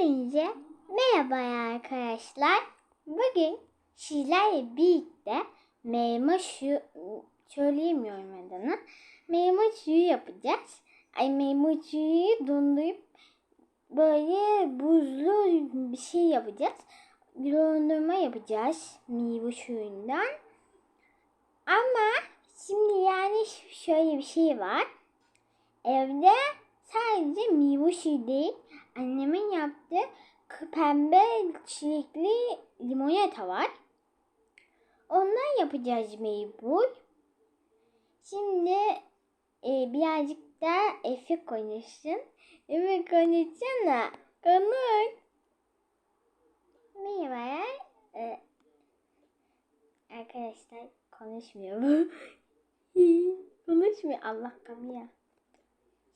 Hepinize merhaba arkadaşlar. Bugün sizlerle birlikte meyve suyu söyleyemiyorum adını. Meyve suyu yapacağız. Ay meyve suyu dondurup böyle buzlu bir şey yapacağız. Dondurma yapacağız meyve suyundan. Ama şimdi yani şöyle bir şey var. Evde sadece meyve suyu değil, annemin yaptığı pembe çilekli limonata var. Ondan yapacağız meyve. Şimdi e, birazcık da Efe konuşsun. Efe konuşsana. Konuş. Merhaba. E, arkadaşlar konuşmuyor bu. konuşmuyor. Allah kamera.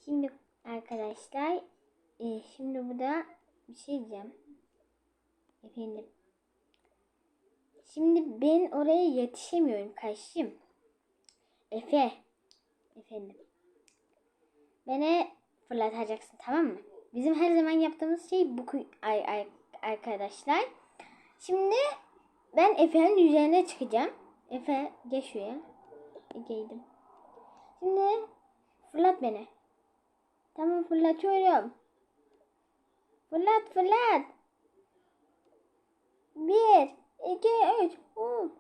Şimdi arkadaşlar e, şimdi burada bir şey diyeceğim. Efendim. Şimdi ben oraya yetişemiyorum kardeşim. Efe. Efendim. Beni fırlatacaksın tamam mı? Bizim her zaman yaptığımız şey bu ay, ay, arkadaşlar. Şimdi ben Efe'nin üzerine çıkacağım. Efe gel şuraya. Geldim. Şimdi fırlat beni. Tamam fırlatıyorum. Fırlat fırlat. Bir, iki, üç. Hop.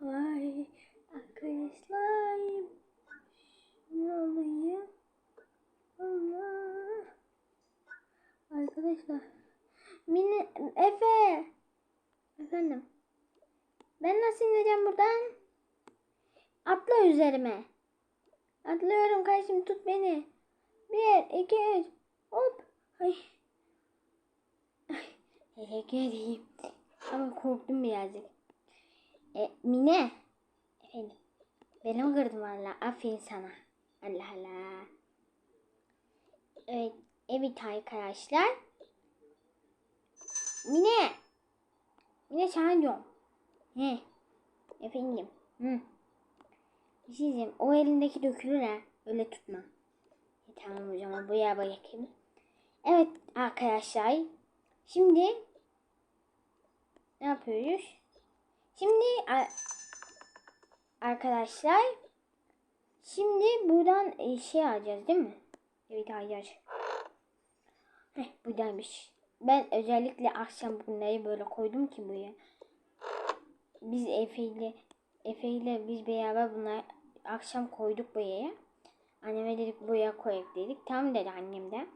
Ay arkadaşlar. Ne oluyor? Allah. Arkadaşlar. Mini, Efe. Efendim. Ben nasıl ineceğim buradan? Atla üzerime. Atlıyorum kardeşim tut beni. Bir, iki, üç. Hop. Ay. Teşekkür edeyim. Ama korktum birazcık. E, Mine. Efendim. Benim kırdım valla. Aferin sana. Allah Allah. Evet. Evet arkadaşlar. Mine. Mine sana diyorum. He. Efendim. Hı. Bir şey. O elindeki dökülür ha. Öyle tutma. E, tamam o zaman buraya bırakayım. Evet arkadaşlar. Şimdi ne yapıyoruz? Şimdi arkadaşlar şimdi buradan e, şey alacağız değil mi? Evet alacağız. Heh buradaymış. Ben özellikle akşam bunları böyle koydum ki buraya. Biz Efe ile Efe ile biz beraber bunları akşam koyduk buraya. Anneme dedik buraya koyak dedik. Tamam dedi annem de.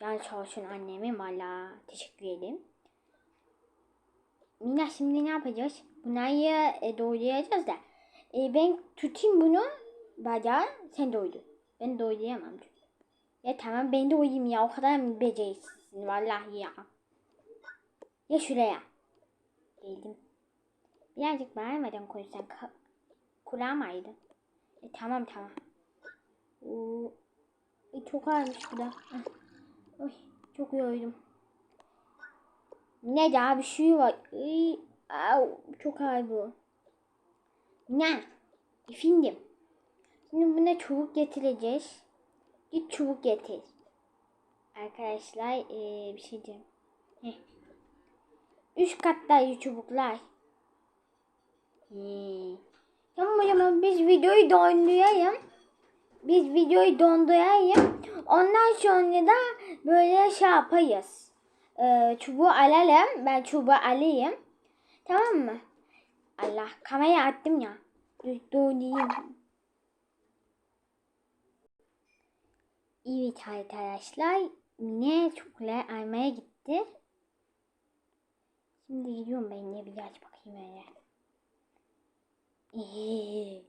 Yani çalışın annemi valla teşekkür ederim. Mina şimdi ne yapacağız? Bunları e, doğrayacağız da. E, ben tutayım bunu bacağı sen doydur. Ben doyuramam. Ya tamam ben de ya o kadar beceriksizsin vallahi ya. Ya şuraya. Geldim. Birazcık bağırmadan konuşsan kulağım ağrıdı. E, tamam tamam. Oo, e, çok ağırmış bu da. Ah. Çok yoruldum. Ne daha bir şey var. Au, çok ağır bu. Ne? Efendim. Şimdi buna çubuk getireceğiz. Git çubuk getir. Arkadaşlar ee, bir şey diyeceğim. Heh. Üç kattaydı çubuklar. Hmm. Tamam o zaman biz videoyu dondurayım. Biz videoyu dondurayım. Ondan sonra da böyle şey yapayız. Ee, çubuğu alalım. Ben çubuğu alayım. Tamam mı? Allah kamerayı attım ya. Dondurayım. Evet arkadaşlar. Mine çubukları almaya gitti. Şimdi gidiyorum ben ne bir aç bakayım öyle. Ee,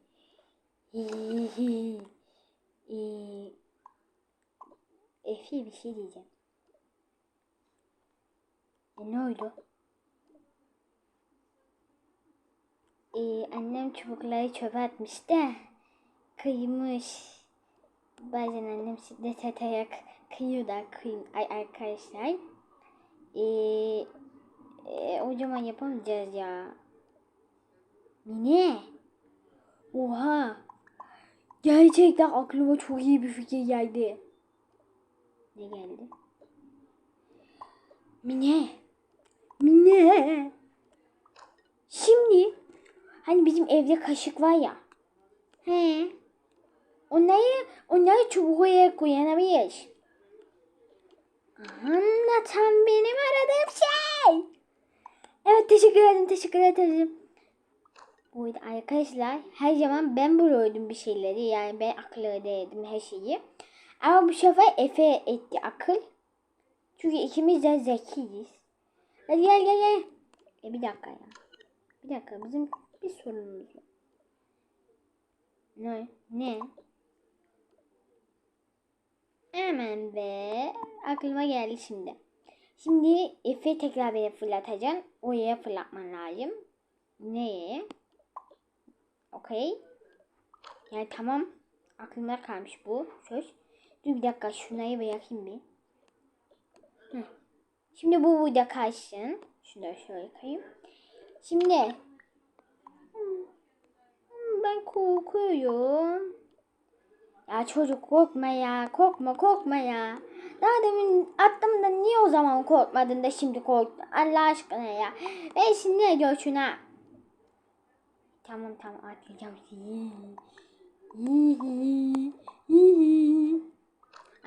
ee, ee. Efe bir şey diyeceğim. E, ne oldu? Ee, annem çubukları çöpe atmış da kıymış. Bazen annem şiddet atarak kıyıyor da kıyım. Ay arkadaşlar. Ee, e, o zaman yapamayacağız ya. Mine. Oha. Gerçekten aklıma çok iyi bir fikir geldi. Ne geldi? Mine. Mine. Şimdi hani bizim evde kaşık var ya. He. Onları, onları çubuğa koyanamayız. Anlatan benim aradığım şey. Evet teşekkür ederim teşekkür ederim. Bu arkadaşlar her zaman ben buluyordum bir şeyleri. Yani ben akıl edeydim her şeyi. Ama bu sefer Efe etti akıl. Çünkü ikimiz de zekiyiz. Hadi gel gel gel. E bir dakika ya. Bir dakika bizim bir sorunumuz var. Ne? Ne? Hemen be. Aklıma geldi şimdi. Şimdi Efe tekrar beni fırlatacaksın. Oraya fırlatman lazım. Neye? Okey. Yani tamam. Aklımda kalmış bu söz. Dur bir dakika şunları bırakayım bir. Heh. Şimdi bu burada kalsın. Şunu şöyle koyayım. Şimdi ben korkuyorum. Ya çocuk korkma ya. Korkma korkma ya. Daha demin attım da niye o zaman korkmadın da şimdi korktun? Allah aşkına ya. Ben şimdi ne diyorsun ha? Tamam tamam atlayacağım.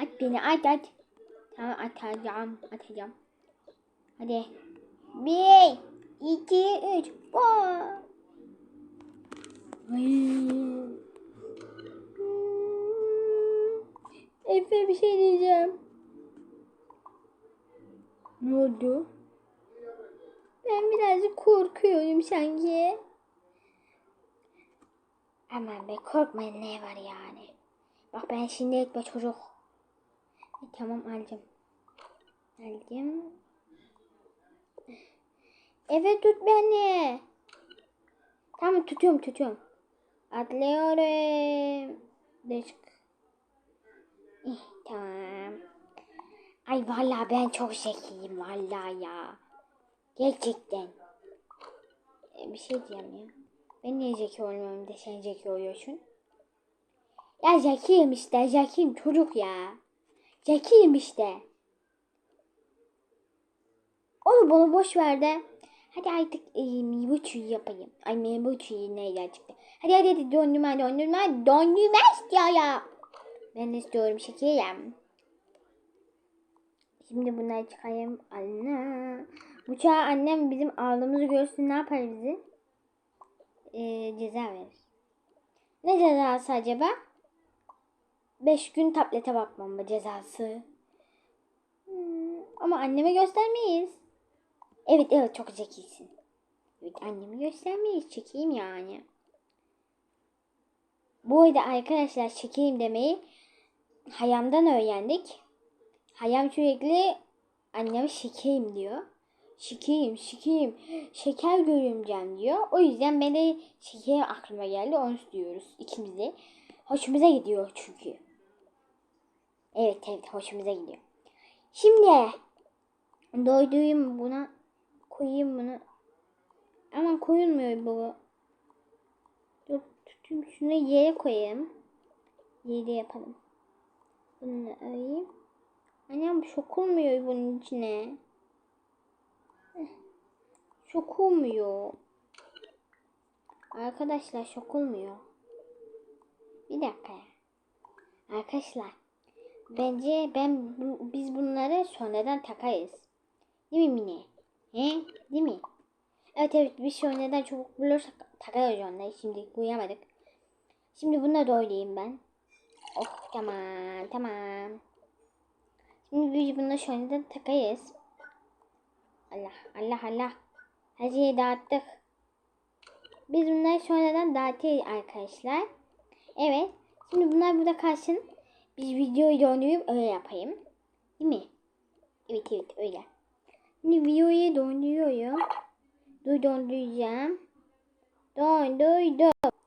At beni at at. Tamam atacağım atacağım. Hadi. Bir, iki, üç. Boy. Efe bir şey diyeceğim. Ne oldu? Ben birazcık korkuyorum sanki. Aman be korkmayın ne var yani. Bak ben şimdi etme çocuk. E, tamam aldım. Aldım. Evet tut beni. Tamam tutuyorum tutuyorum. Atlıyorum. Düşük. Eh, tamam. Ay vallahi ben çok zekiyim vallahi ya. Gerçekten. E, bir şey diyeceğim ya. Ben niye zeki olmuyorum da sen zeki oluyorsun? Ya zekiyim işte zekiyim çocuk ya. Zekiyim işte. Onu bunu boş ver de. Hadi artık e, meyve çiğ yapayım. Ay meyve çiğ neyden çıktı? Hadi hadi hadi dondurma dondurma dondurma istiyor ya. Ben istiyorum şekerim. Şimdi bunları çıkarayım. Anne. Uçağa annem bizim ağlamızı görsün ne yapar bizi? Ee, ceza verir. Ne cezası acaba? 5 gün tablete bakmam cezası. Hmm, ama anneme göstermeyiz. Evet evet çok zekisin. Evet annemi göstermeyiz. Çekeyim yani. Bu arada arkadaşlar çekeyim demeyi Hayam'dan öğrendik. Hayam sürekli anneme şekeyim diyor. Şekeyim, şekeyim, şeker görümcem diyor. O yüzden ben de şeker aklıma geldi. Onu diyoruz ikimiz de. Hoşumuza gidiyor çünkü. Evet evet hoşumuza gidiyor. Şimdi doyduyum buna koyayım bunu. Ama koyulmuyor bu. Dur tutayım şunu yere koyayım. Yere yapalım. Bunu alayım. Annem sokulmuyor bunun içine. Sokulmuyor. Arkadaşlar sokulmuyor. Bir dakika. Arkadaşlar bence ben biz bunları sonradan takarız. Değil mi Mine? He? Değil mi? Evet evet biz sonradan çabuk bulursak takarız onları. Şimdi uyamadık. Şimdi bunu da doyurayım ben. Oh tamam tamam. Şimdi biz bunu sonradan takarız. Allah Allah Allah. Her şeyi dağıttık. Biz bunları sonradan dağıtıyoruz arkadaşlar. Evet. Şimdi bunlar burada kalsın. Biz videoyu dondurup öyle yapayım. Değil mi? Evet evet öyle. Şimdi videoyu donduruyorum. Dur donduracağım. Dondurdum.